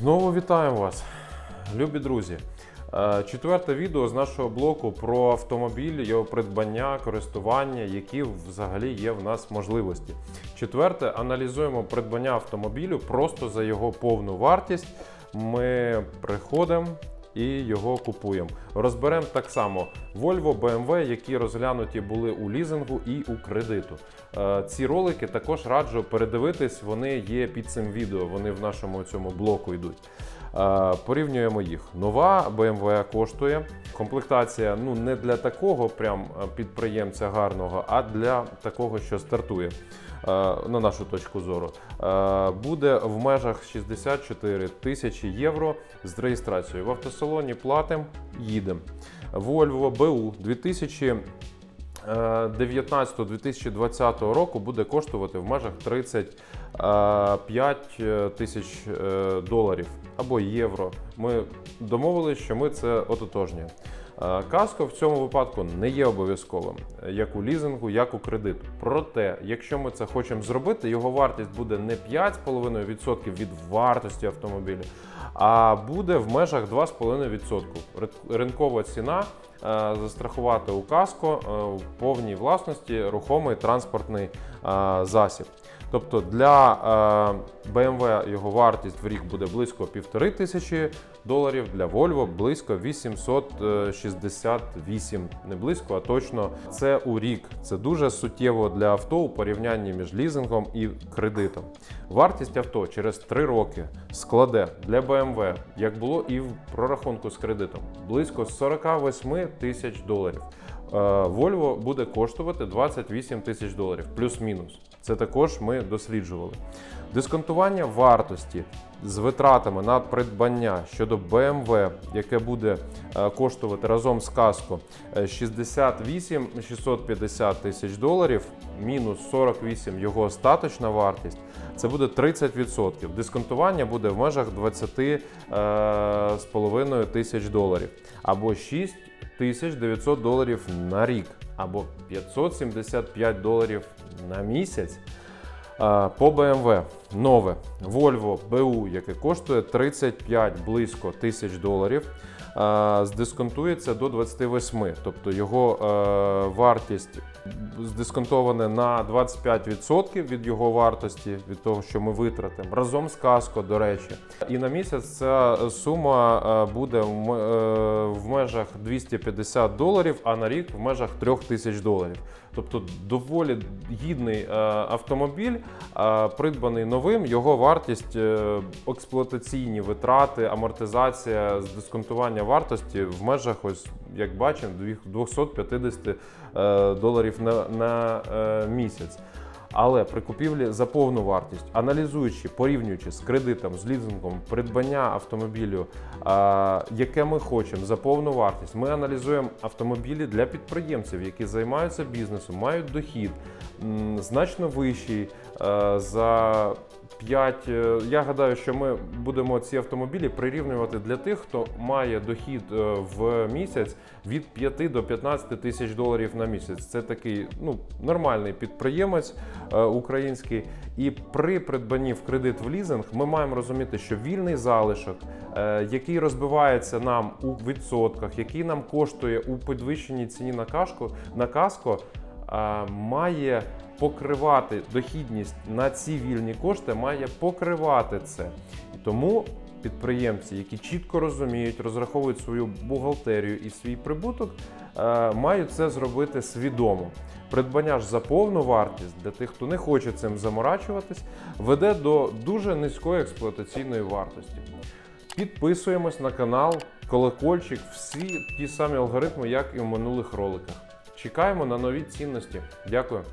Знову вітаю вас, любі друзі. Е, Четверте відео з нашого блоку про автомобіль, його придбання, користування, які взагалі є в нас можливості. Четверте, аналізуємо придбання автомобілю просто за його повну вартість. Ми приходимо і його купуємо. Розберемо так само Volvo, BMW, які розглянуті були у лізингу і у кредиту. Е, Ці ролики також раджу передивитись. Вони є під цим відео. Вони в нашому цьому блоку йдуть. Е, Порівнюємо їх. Нова BMW коштує. Комплектація ну не для такого прям е, підприємця гарного, а для такого, що стартує. е, На нашу точку зору, Е, буде в межах 64 тисячі євро з реєстрацією. В автосалоні платимо, їдемо. Volvo BU 2019-2020 року буде коштувати в межах 35 тисяч е, доларів або євро. Ми домовилися, що ми це ототожнюємо. Е, Каско в цьому випадку не є обов'язковим, е, як у лізингу, як у кредиту. Проте, якщо ми це хочемо зробити, його вартість буде не 5,5% від вартості автомобіля, а буде в межах 2,5%. Ринкова ціна е, застрахувати у каско е, в повній власності рухомий транспортний е, засіб. Тобто для е, BMW його вартість в рік буде близько півтори тисячі доларів, для Volvo близько 868. Не близько, а точно це у рік. Це дуже суттєво для авто у порівнянні між лізингом і кредитом. Вартість авто через 3 роки складе для BMW, як було і в прорахунку з кредитом, близько 48 тисяч доларів. Е, Volvo буде коштувати 28 тисяч доларів, плюс-мінус. Це також ми досліджували. Дисконтування вартості з витратами на придбання щодо BMW, яке буде е, коштувати разом з каско е, 68 650 тисяч доларів, мінус 48 його остаточна вартість. Це буде 30%. Дисконтування буде в межах 20 е, з половиною тисяч доларів або 6 1900 доларів на рік або 575 доларів на місяць. По BMW нове Volvo BU, яке коштує 35 близько тисяч доларів, здисконтується до 28. Тобто його вартість здисконтована на 25% від його вартості, від того, що ми витратимо, разом з каско, до речі. І на місяць ця сума е, буде в е, в межах 250 доларів, а на рік в межах 3000 доларів. Тобто доволі гідний е, автомобіль, е, придбаний новим, його вартість, е, експлуатаційні витрати, амортизація, дисконтування вартості в межах, ось як бачимо, дві- 250 е, доларів на, на місяць. Але при купівлі за повну вартість, аналізуючи, порівнюючи з кредитом, з лізингом, придбання автомобілю, яке ми хочемо за повну вартість, ми аналізуємо автомобілі для підприємців, які займаються бізнесом, мають дохід значно вищий за 5. е, Я гадаю, що ми будемо ці автомобілі прирівнювати для тих, хто має дохід е, в місяць від 5 до 15 тисяч доларів на місяць. Це такий ну, нормальний підприємець е, український. І при придбанні в кредит в лізинг ми маємо розуміти, що вільний залишок, який розбивається нам у відсотках, який нам коштує у підвищеній ціні на кашку на каско, має покривати дохідність на ці вільні кошти, має покривати це. І тому підприємці, які чітко розуміють, розраховують свою бухгалтерію і свій прибуток, е, мають це зробити свідомо. Придбання ж за повну вартість для тих, хто не хоче цим заморачуватись, веде до дуже низької експлуатаційної вартості. Підписуємось на канал, колокольчик, всі ті самі алгоритми, як і в минулих роликах. Чекаємо на нові цінності. Дякую.